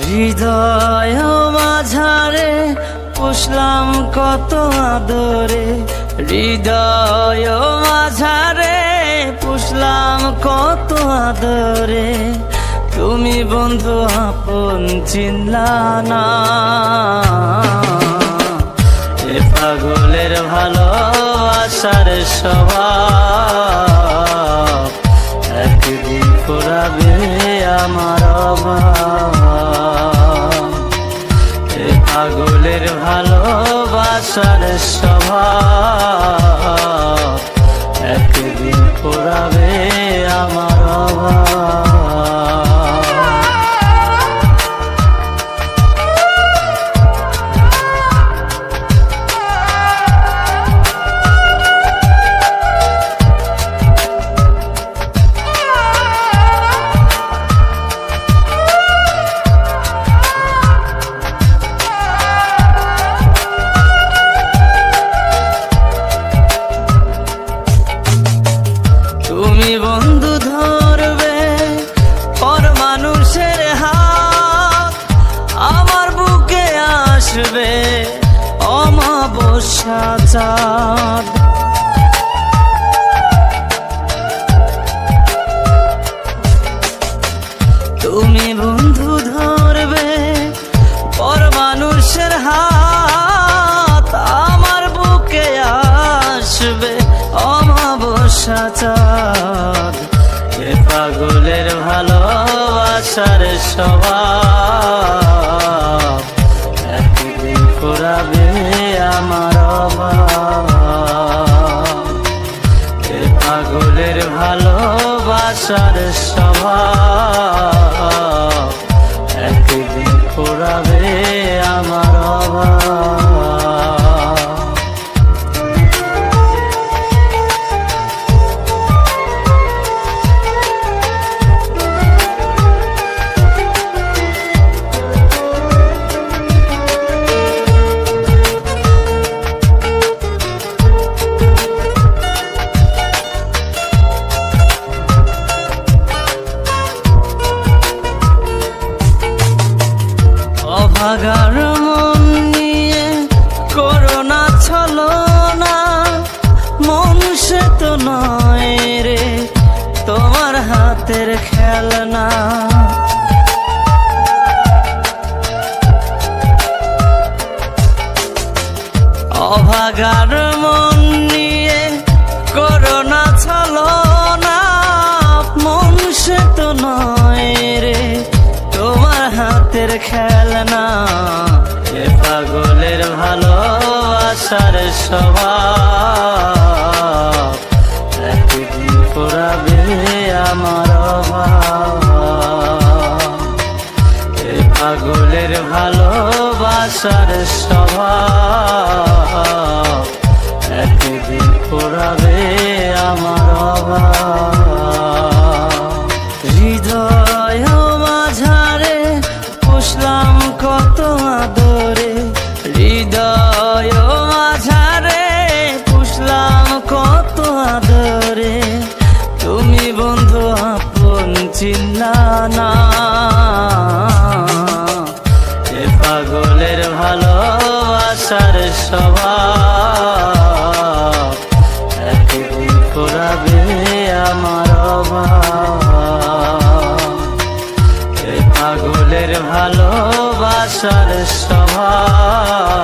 হৃদয় মাঝারে পুষলাম কত আদরে। হৃদয় মাঝারে পুষলাম কত আদরে। তুমি বন্ধু আপন চিনলা না। এ পাগলের ভালো আসার সবাই একদিন পোড়াবে আমার অভাব। পাগলের ভালোবাসার স্বভাব। একদিন পুরাবে চাঁদ তুমি বন্ধু ধরবে, পর মানুষের হাত আমার বুকে আসবে। অমাবস্যা চাঁদ এ পাগলের ভালোবাসার স্বভাব। একদিন করাবে আমার অভাব এ পাগলের ভালোবাসার স্বভাব? একদিন খোরাবে আমার অভাব। অভাগার মন নিয়ে করোনা ছলো না। মন সে তো নয় রে, তোমার হাতের খেলনা। অভাগার মন নিয়ে করোনা ছলো ভালোবাসার স্বভাব। একদিন পুরাবে আমার পাগলের ভালোবাসার স্বভাব। পাগলের ভালো স্বভাব। একদিন করাবে আমার পাগলের ভালো ভালোবাসার স্বভাব।